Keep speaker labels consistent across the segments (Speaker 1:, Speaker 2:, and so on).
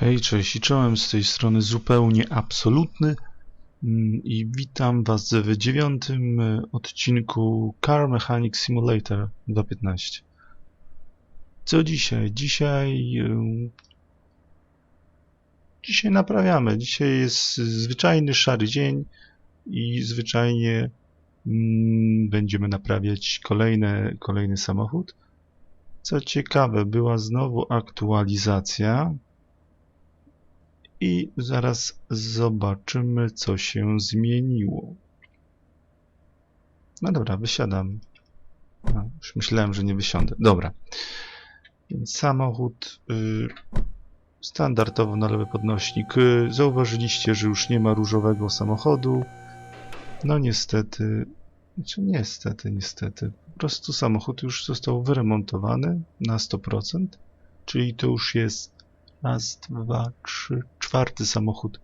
Speaker 1: Hej, cześć i czołem, z tej strony zupełnie absolutny mm, i witam Was w dziewiątym e, odcinku Car Mechanic Simulator 2.15. Co dzisiaj? Dzisiaj... e, Dzisiaj naprawiamy. Dzisiaj jest zwyczajny szary dzień i zwyczajnie mm, będziemy naprawiać kolejne, kolejny samochód. Co ciekawe, była znowu aktualizacja i zaraz zobaczymy, co się zmieniło. No dobra, wysiadam. A, już myślałem, że nie wysiądę. Dobra. Więc samochód y, standardowo na lewy podnośnik. Y, zauważyliście, że już nie ma różowego samochodu. No niestety, znaczy niestety, niestety. Po prostu samochód już został wyremontowany na 100%, czyli to już jest Raz, dwa, trzy, czwarty samochód.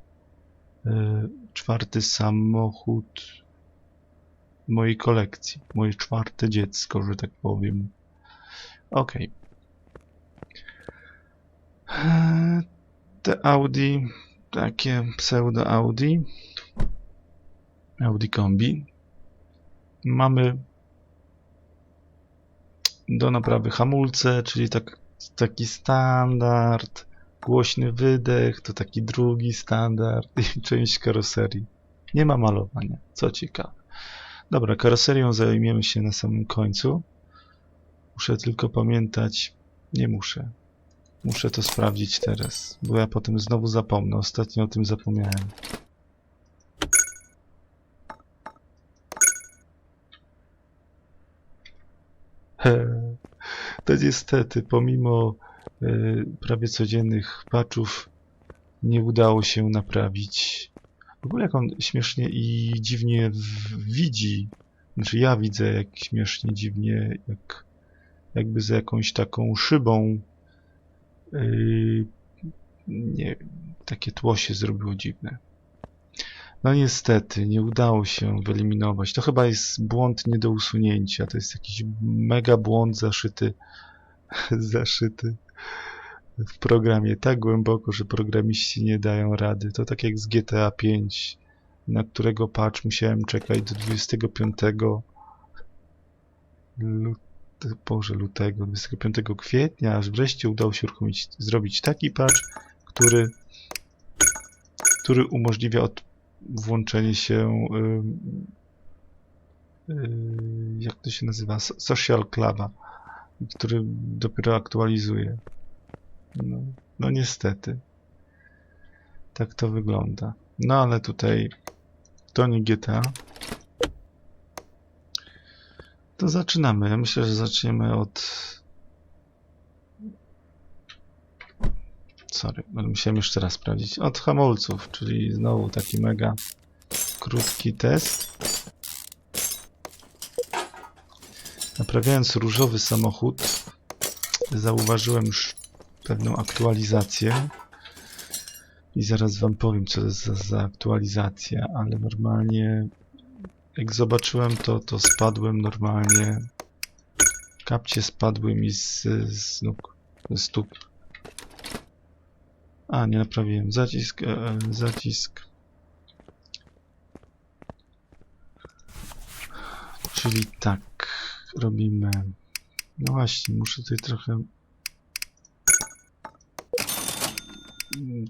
Speaker 1: Yy, czwarty samochód mojej kolekcji. Moje czwarte dziecko, że tak powiem. Ok. Te Audi, takie pseudo Audi, Audi Kombi, mamy do naprawy hamulce, czyli tak, taki standard, Głośny wydech to taki drugi standard i część karoserii. Nie ma malowania, co ciekawe. Dobra, karoserią zajmiemy się na samym końcu. Muszę tylko pamiętać... Nie muszę. Muszę to sprawdzić teraz, bo ja potem znowu zapomnę. Ostatnio o tym zapomniałem. To niestety, pomimo prawie codziennych patchów nie udało się naprawić. W ogóle jak on śmiesznie i dziwnie widzi. Znaczy ja widzę jak śmiesznie, dziwnie, jak jakby za jakąś taką szybą y, nie, takie tło się zrobiło dziwne. No niestety, nie udało się wyeliminować. To chyba jest błąd nie do usunięcia. To jest jakiś mega błąd zaszyty, zaszyty w programie tak głęboko, że programiści nie dają rady. To tak jak z GTA 5, na którego patch musiałem czekać do 25 lut... Boże, lutego, 25 kwietnia, aż wreszcie udało się uruchomić, zrobić taki patch, który, który umożliwia od, włączenie się yy, jak to się nazywa? So- Social Cluba, który dopiero aktualizuje. No, no niestety. Tak to wygląda. No ale tutaj to nie GTA. To zaczynamy. Myślę, że zaczniemy od... Sorry, musiałem jeszcze raz sprawdzić. Od hamulców, czyli znowu taki mega krótki test. Naprawiając różowy samochód, zauważyłem już pewną aktualizację. I zaraz wam powiem, co to jest za, za aktualizacja, ale normalnie jak zobaczyłem to, to spadłem normalnie. Kapcie spadły mi z, z nóg, ze stóp. A, nie naprawiłem. Zacisk, e, e, zacisk. Czyli tak, robimy. No właśnie, muszę tutaj trochę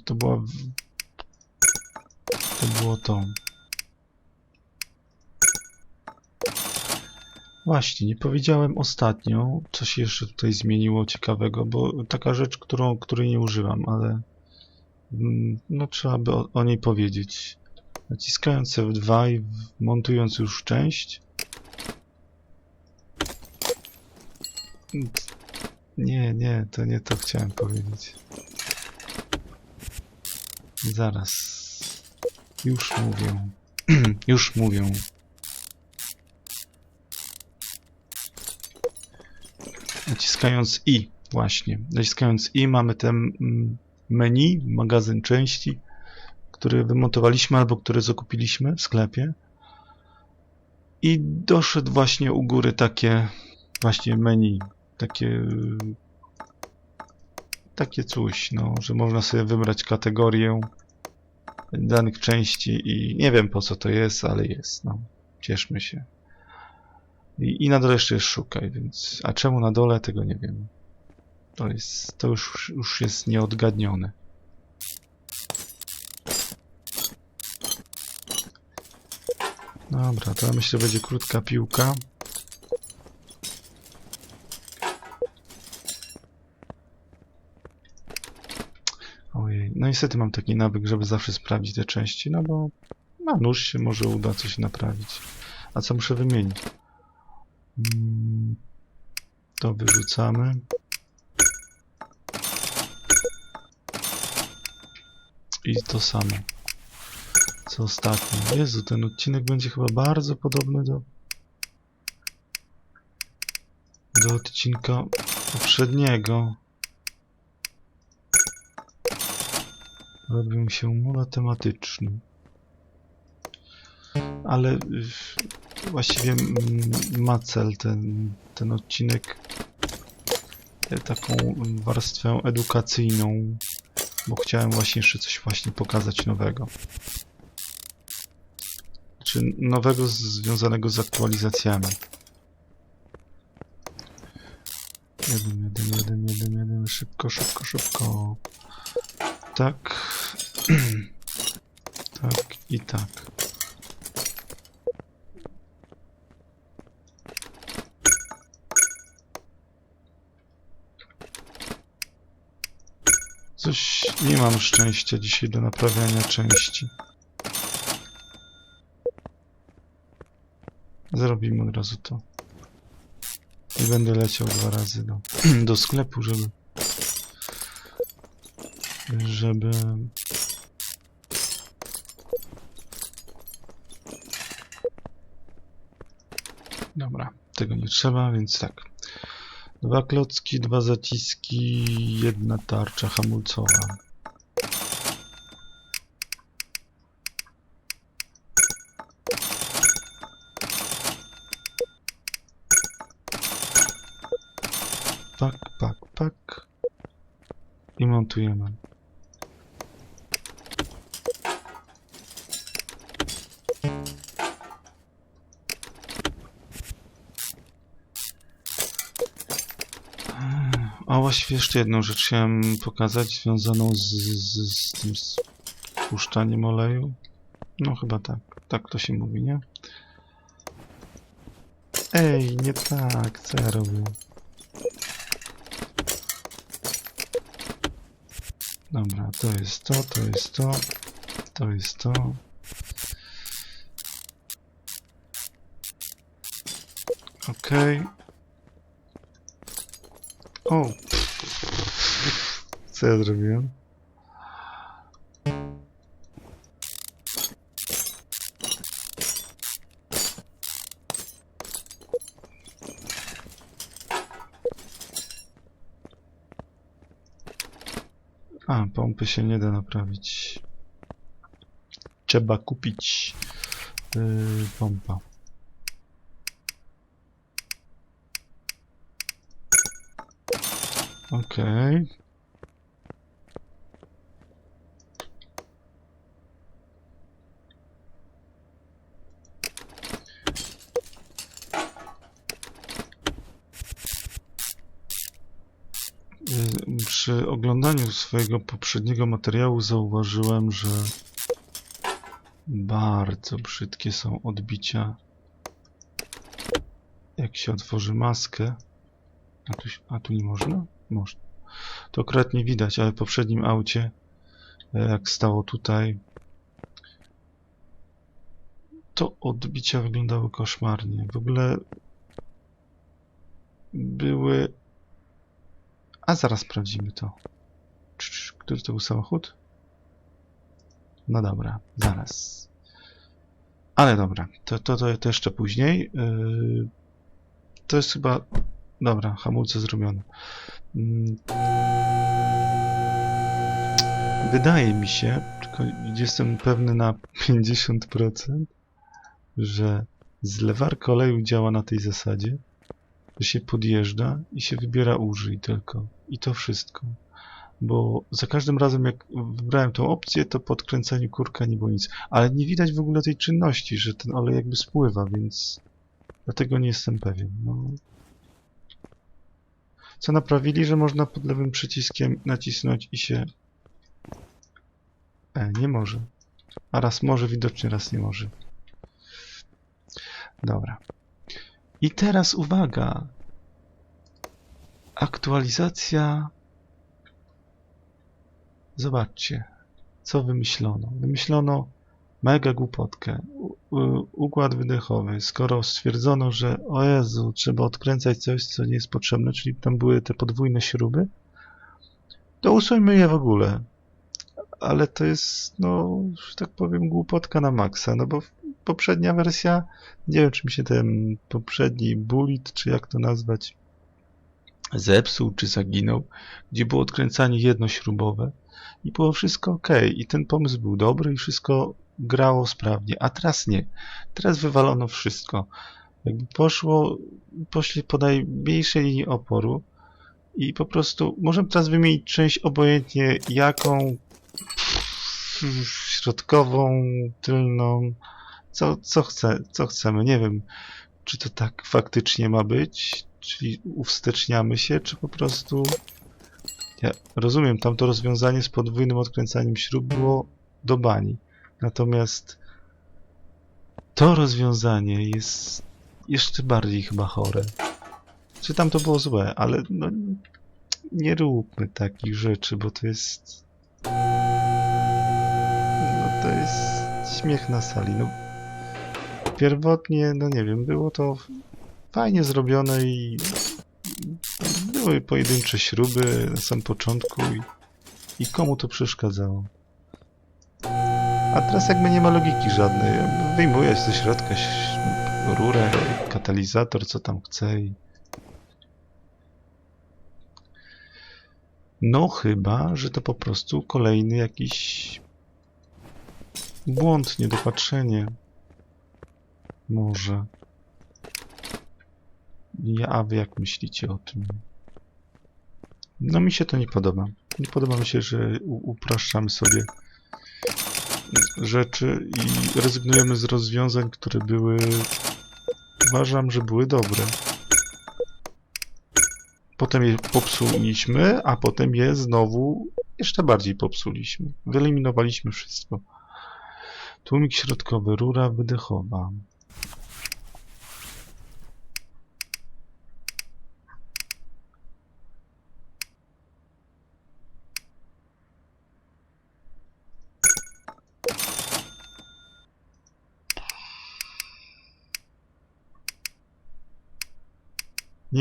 Speaker 1: to była to było to właśnie nie powiedziałem ostatnio co się jeszcze tutaj zmieniło ciekawego bo taka rzecz którą której nie używam ale mm, no trzeba by o, o niej powiedzieć naciskając F2 i montując już część nie, nie, to nie to chciałem powiedzieć Zaraz. Już mówię. Już mówię. Naciskając I, właśnie. Naciskając I mamy ten mm, menu, magazyn części, który wymontowaliśmy albo które zakupiliśmy w sklepie. I doszedł właśnie u góry takie właśnie menu, takie takie coś, no, że można sobie wybrać kategorię danych części i nie wiem po co to jest, ale jest, no. Cieszmy się. I, i na dole jeszcze jest szukaj, więc... A czemu na dole, tego nie wiem. To jest... to już, już jest nieodgadnione. Dobra, to myślę, będzie krótka piłka. No niestety mam taki nawyk, żeby zawsze sprawdzić te części, no bo na nóż się może uda coś naprawić. A co muszę wymienić? Mm, To wyrzucamy. I to samo. Co ostatnio. Jezu, ten odcinek będzie chyba bardzo podobny do do odcinka poprzedniego. Robił się monotematyczny. Ale y, właściwie mm, ma cel ten, ten odcinek e, taką warstwę edukacyjną, bo chciałem właśnie jeszcze coś właśnie pokazać nowego. Czy nowego z- związanego z aktualizacjami. Jeden, jeden, jeden, jeden, jeden, szybko, szybko, szybko. Tak. tak i tak. Coś nie mam szczęścia dzisiaj do naprawiania części. Zrobimy od razu to. Nie będę leciał dwa razy do, do sklepu, żeby żeby Dobra, tego nie trzeba, więc tak. Dwa klocki, dwa zaciski, jedna tarcza hamulcowa. Pak, pak, pak. I montujemy. A właściwie jeszcze jedną rzecz chciałem pokazać, związaną z, z, z tym spuszczaniem oleju. No chyba tak, tak to się mówi, nie? Ej, nie tak, co ja robię? Dobra, to jest to, to jest to, to jest to. Okej. O! Co ja zrobiłem? A, pompy się nie da naprawić. Trzeba kupić yy, pompa. Okej. Y, Przy oglądaniu swojego poprzedniego materiału zauważyłem, że bardzo brzydkie są odbicia. Jak się otworzy maskę. A tu, a tu nie można? Można. To akurat nie widać, ale w poprzednim aucie, jak stało tutaj, to odbicia wyglądały koszmarnie. W ogóle były... A zaraz sprawdzimy to. Który to był samochód? No dobra, zaraz. Ale dobra, to, to, to, to jeszcze później. Yy, to jest chyba... Dobra, hamulce zrobione. Mm. Wydaje mi się, tylko jestem pewny na 50%, że zlewarka oleju działa na tej zasadzie, że się podjeżdża i się wybiera użyj tylko. I to wszystko. bo za każdym razem jak wybrałem tą opcję, to po odkręcaniu kurka nie było nic. Ale nie widać w ogóle tej czynności, że ten olej jakby spływa, więc dlatego nie jestem pewien. No. Co naprawili, że można pod lewym przyciskiem nacisnąć i się... E, nie może. A raz może, widocznie raz nie może. Dobra. I teraz uwaga. Aktualizacja. Zobaczcie, co wymyślono. Wymyślono mega głupotkę. U- Układ wydechowy. Skoro stwierdzono, że o Jezu, trzeba odkręcać coś, co nie jest potrzebne, czyli tam były te podwójne śruby, to usuńmy je w ogóle. Ale to jest, no, że tak powiem, głupotka na maksa, no bo poprzednia wersja, nie wiem, czy mi się ten poprzedni bullet, czy jak to nazwać, zepsuł, czy zaginął, gdzie było odkręcanie jednośrubowe i było wszystko ok. I ten pomysł był dobry i wszystko grało sprawnie, a teraz nie. Teraz wywalono wszystko. Jakby poszło, poszli po najmniejszej linii oporu i po prostu możemy teraz wymienić część obojętnie jaką, środkową, tylną, co, co, chce, co chcemy. Nie wiem, czy to tak faktycznie ma być, czyli uwsteczniamy się, czy po prostu... Ja rozumiem, tamto rozwiązanie z podwójnym odkręcaniem śrub było do bani. Natomiast to rozwiązanie jest jeszcze bardziej chyba chore. Czy tam to było złe, ale no, nie róbmy takich rzeczy, bo to jest... No to jest śmiech na sali. No, pierwotnie, no nie wiem, było to fajnie zrobione i były pojedyncze śruby na samym początku i, i komu to przeszkadzało. A teraz jakby nie ma logiki żadnej. Wyjmuje ze środka rurę, katalizator, co tam chce i... No chyba, że to po prostu kolejny jakiś błąd, niedopatrzenie. Może. Ja, a wy jak myślicie o tym? No mi się to nie podoba. Nie podoba mi się, że upraszczamy sobie rzeczy i rezygnujemy z rozwiązań, które były... Uważam, że były dobre. Potem je popsuliśmy, a potem je znowu jeszcze bardziej popsuliśmy. Wyeliminowaliśmy wszystko. Tłumik środkowy, rura wydechowa.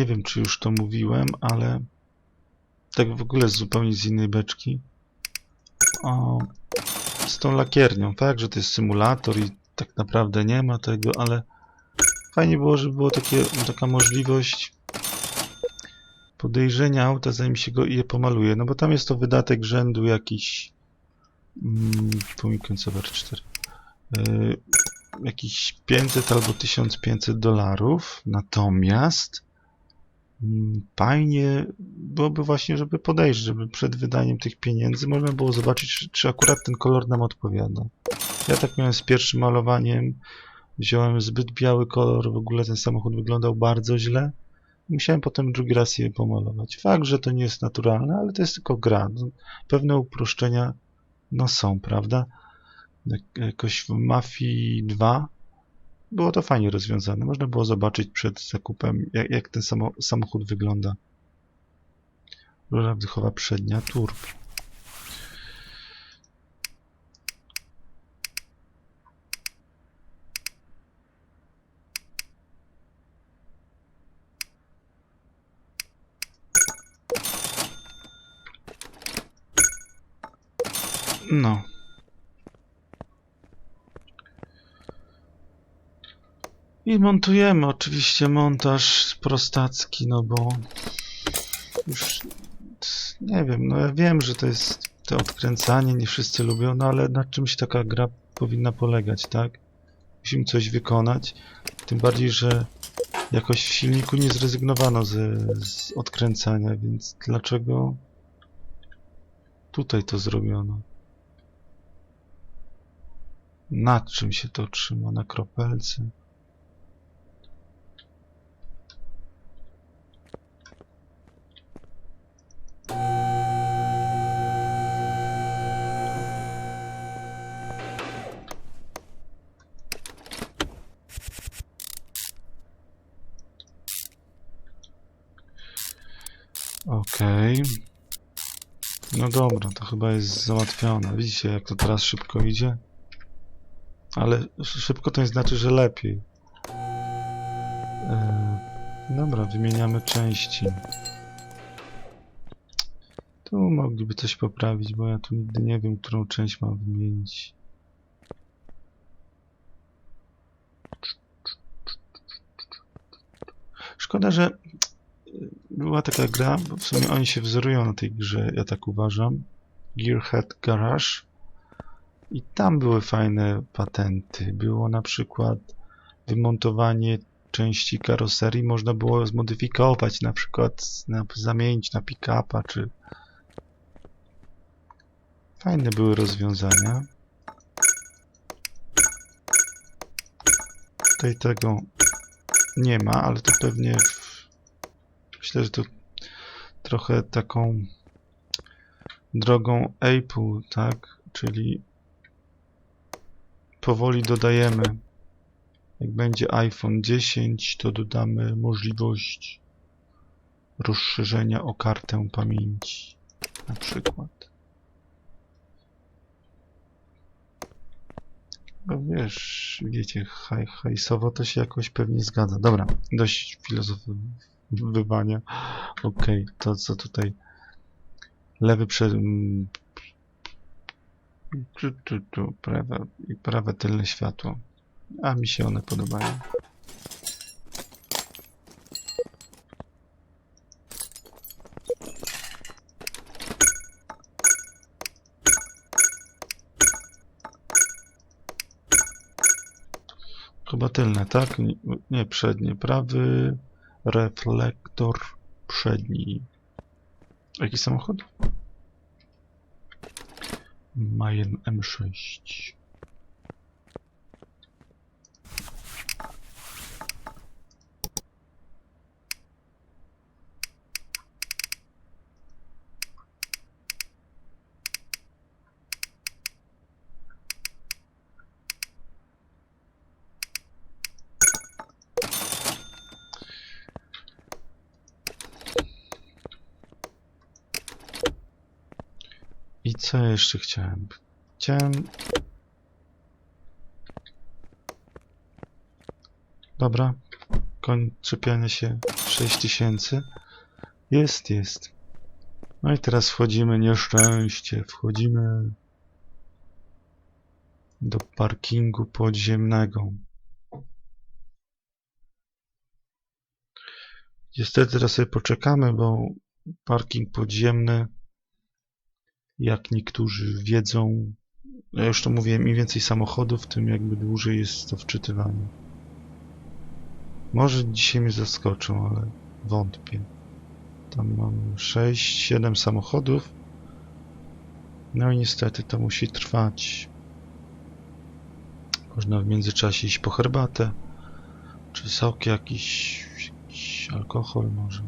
Speaker 1: Nie wiem, czy już to mówiłem, ale tak w ogóle zupełnie z innej beczki. O, z tą lakiernią, tak, że to jest symulator i tak naprawdę nie ma tego, ale fajnie było, żeby takie, taka możliwość podejrzenia auta, zanim się go je pomaluje, no bo tam jest to wydatek rzędu jakiś mm, tłumik końcowy R4 yy, jakiś 500 albo 1500 dolarów, natomiast fajnie byłoby właśnie, żeby podejrzeć, żeby przed wydaniem tych pieniędzy można było zobaczyć, czy, akurat ten kolor nam odpowiada. Ja tak miałem z pierwszym malowaniem, wziąłem zbyt biały kolor, w ogóle ten samochód wyglądał bardzo źle. Musiałem potem drugi raz je pomalować. Fakt, że to nie jest naturalne, ale to jest tylko gra. No, pewne uproszczenia no są, prawda? Jak, jakoś w Mafii 2 było to fajnie rozwiązane. Można było zobaczyć przed zakupem, jak, jak ten samo, samochód wygląda. Rura wdechowa przednia, turbo. No. I montujemy oczywiście montaż prostacki, no bo już nie wiem, no ja wiem, że to jest to odkręcanie, nie wszyscy lubią, no ale na czymś taka gra powinna polegać, tak? Musimy coś wykonać, tym bardziej, że jakoś w silniku nie zrezygnowano z, z odkręcania, więc dlaczego Tutaj to zrobiono. Nad czym się to trzyma? Na kropelce. Okej. No dobra, to chyba jest załatwione. Widzicie, jak to teraz szybko idzie? Ale sz- szybko to nie znaczy, że lepiej. E, dobra, wymieniamy części. Tu mogliby coś poprawić, bo ja tu nigdy nie wiem, którą część mam wymienić. Szkoda, że była taka gra, w sumie oni się wzorują na tej grze, ja tak uważam. Gearhead Garage. I tam były fajne patenty. Było na przykład wymontowanie części karoserii. Można było zmodyfikować, na przykład na, zamienić na pick-upa, czy... Fajne były rozwiązania. Tutaj tego nie ma, ale to pewnie w Myślę, że to trochę taką drogą Apple, tak? Czyli powoli dodajemy. Jak będzie iPhone 10, to dodamy możliwość rozszerzenia o kartę pamięci. Na przykład. No wiesz, wiecie, haj, hajsowo to się jakoś pewnie zgadza. Dobra, dość filozofowania. Okej, to co tutaj lewy przed... Tu, tu, tu, prawe, i prawe tylne światło. A mi się one podobają. Chyba tylne, tak? Nie, nie przednie. Prawy reflektor przedni. Jaki samochód? Mayen M6. Co jeszcze chciałem? Chciałem... Dobra. Koń czepiania się 6000. Jest, jest. No i teraz wchodzimy, nieszczęście, wchodzimy do parkingu podziemnego. Niestety teraz sobie poczekamy, bo parking podziemny jak niektórzy wiedzą, ja już to mówiłem, im więcej samochodów, tym jakby dłużej jest to wczytywanie. Może dzisiaj mnie zaskoczą, ale wątpię. Tam mam 6-7 samochodów. No i niestety to musi trwać. Można w międzyczasie iść po herbatę, czy sok jakiś, jakiś alkohol może.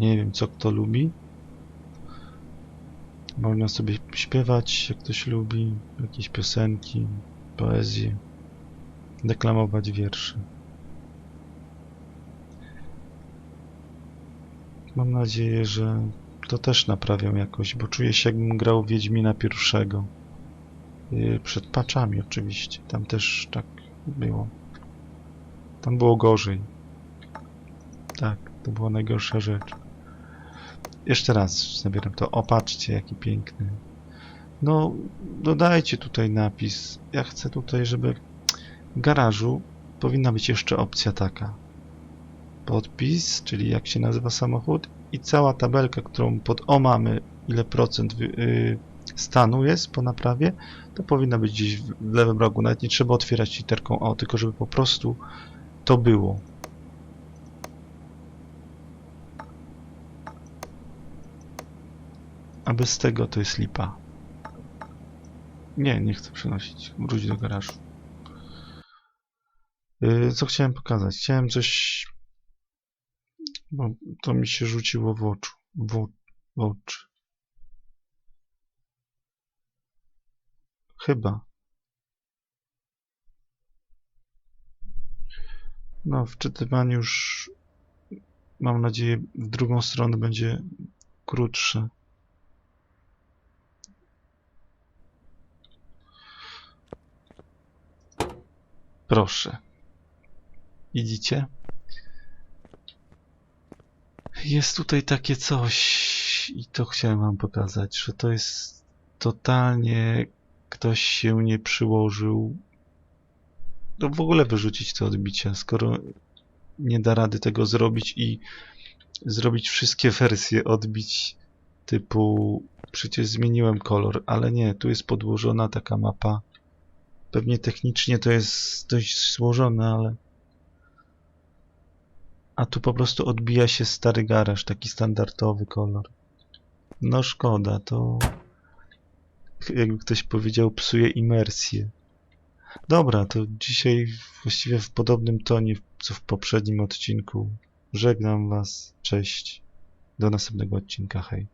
Speaker 1: Nie wiem, co kto lubi. Można sobie śpiewać, jak ktoś lubi, jakieś piosenki, poezję, deklamować wiersze. Mam nadzieję, że to też naprawią jakoś, bo czuję się jakbym grał Wiedźmina pierwszego. Yy, Przed paczami oczywiście, tam też tak było. Tam było gorzej. Tak, to była najgorsza rzecz. Jeszcze raz zabieram to. O, patrzcie, jaki piękny. No, dodajcie tutaj napis. Ja chcę tutaj, żeby w garażu powinna być jeszcze opcja taka. Podpis, czyli jak się nazywa samochód i cała tabelka, którą pod O mamy, ile procent wy- y, stanu jest po naprawie, to powinna być gdzieś w lewym rogu. Nawet nie trzeba otwierać literką O, tylko żeby po prostu to było. A bez tego to jest lipa. Nie, nie chcę przenosić. Wróć do garażu. Yy, co chciałem pokazać? Chciałem coś... Bo to mi się rzuciło w oczu. W, w oczy. Chyba. No, wczytywanie już mam nadzieję w drugą stronę będzie krótsze. Proszę. Widzicie? Jest tutaj takie coś i to chciałem wam pokazać, że to jest totalnie ktoś się nie przyłożył no w ogóle wyrzucić te odbicia, skoro nie da rady tego zrobić i zrobić wszystkie wersje odbić typu przecież zmieniłem kolor, ale nie, tu jest podłożona taka mapa. Pewnie technicznie to jest dość złożone, ale a tu po prostu odbija się stary garaż, taki standardowy kolor. No szkoda, to jakby ktoś powiedział, psuje imersję. Dobra, to dzisiaj właściwie w podobnym tonie, co w poprzednim odcinku. Żegnam Was, cześć. Do następnego odcinka, hej.